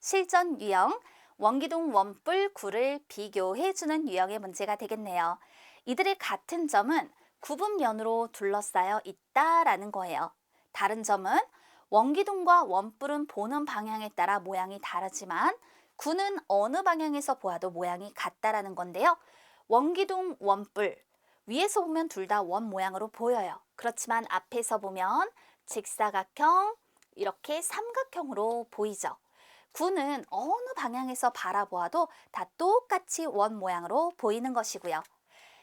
실전 유형 원기둥 원뿔 구를 비교해주는 유형의 문제가 되겠네요. 이들의 같은 점은 구분면으로 둘러싸여 있다라는 거예요. 다른 점은 원기둥과 원뿔은 보는 방향에 따라 모양이 다르지만 구는 어느 방향에서 보아도 모양이 같다라는 건데요. 원기둥, 원뿔 위에서 보면 둘 다 원 모양으로 보여요. 그렇지만 앞에서 보면 직사각형 이렇게 삼각형으로 보이죠. 구는 어느 방향에서 바라보아도 다 똑같이 원 모양으로 보이는 것이고요.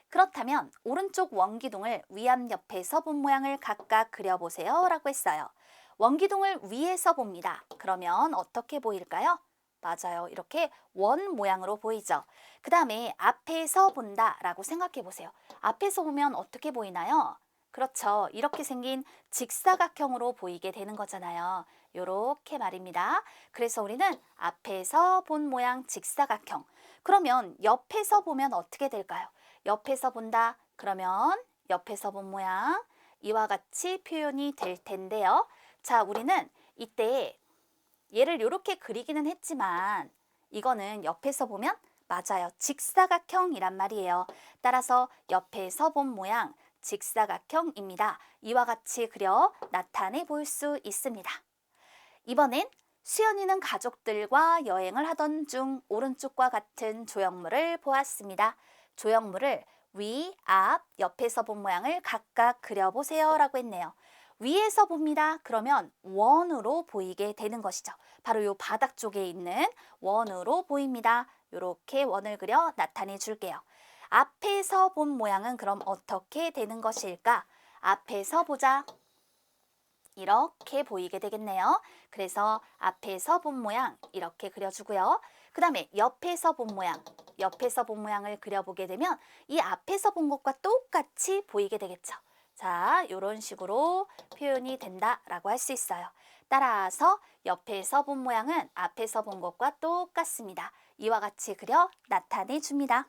그렇다면 오른쪽 원기둥을 위암 옆에 서 본 모양을 각각 그려보세요 라고 했어요. 원기둥을 위에서 봅니다. 그러면 어떻게 보일까요? 맞아요. 이렇게 원 모양으로 보이죠. 그 다음에 앞에서 본다 라고 생각해 보세요. 앞에서 보면 어떻게 보이나요? 그렇죠. 이렇게 생긴 직사각형으로 보이게 되는 거잖아요. 요렇게 말입니다. 그래서 우리는 앞에서 본 모양 직사각형. 그러면 옆에서 보면 어떻게 될까요? 옆에서 본다. 그러면 옆에서 본 모양 이와 같이 표현이 될 텐데요. 자, 우리는 이때 얘를 이렇게 그리기는 했지만 이거는 옆에서 보면 맞아요. 직사각형이란 말이에요. 따라서 옆에서 본 모양 직사각형입니다. 이와 같이 그려 나타내 볼 수 있습니다. 이번엔 수연이는 가족들과 여행을 하던 중 오른쪽과 같은 조형물을 보았습니다. 조형물을 위, 앞, 옆에서 본 모양을 각각 그려보세요 라고 했네요. 위에서 봅니다. 그러면 원으로 보이게 되는 것이죠. 바로 요 바닥 쪽에 있는 원으로 보입니다. 이렇게 원을 그려 나타내 줄게요. 앞에서 본 모양은 그럼 어떻게 되는 것일까? 앞에서 보자. 이렇게 보이게 되겠네요. 그래서 앞에서 본 모양 이렇게 그려주고요. 그 다음에 옆에서 본 모양, 옆에서 본 모양을 그려보게 되면 이 앞에서 본 것과 똑같이 보이게 되겠죠. 자, 이런 식으로 표현이 된다라고 할 수 있어요. 따라서 옆에서 본 모양은 앞에서 본 것과 똑같습니다. 이와 같이 그려 나타내 줍니다.